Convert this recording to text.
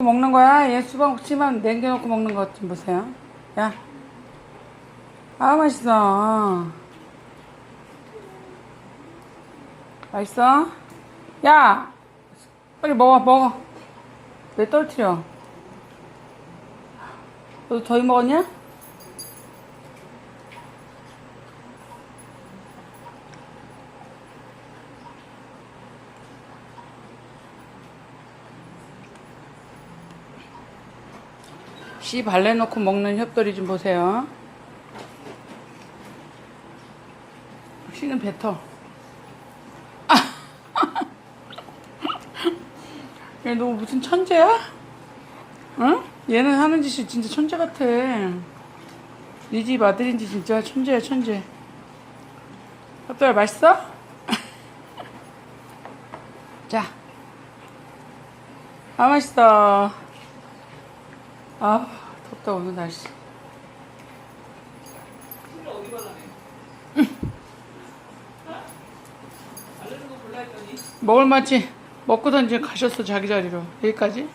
먹는 거야? 얘 수박 씨만 남겨놓고 먹는 것 좀 보세요. 야. 아, 맛있어. 맛있어? 야! 빨리 먹어, 먹어. 왜 떨어뜨려? 너도 더위 먹었냐? 씨 발라놓고 먹는 협돌이 좀 보세요. 씨는 뱉어. 얘너 무슨 천재야? 응? 얘는 하는 짓이 진짜 천재 같아. 네집 아들인지 진짜 천재야 천재. 협돌 맛있어? 자. 아 맛있어. 아 덥다 오늘 날씨. 먹을 맛이 먹고 던지 가셨어 자기 자리로 여기까지.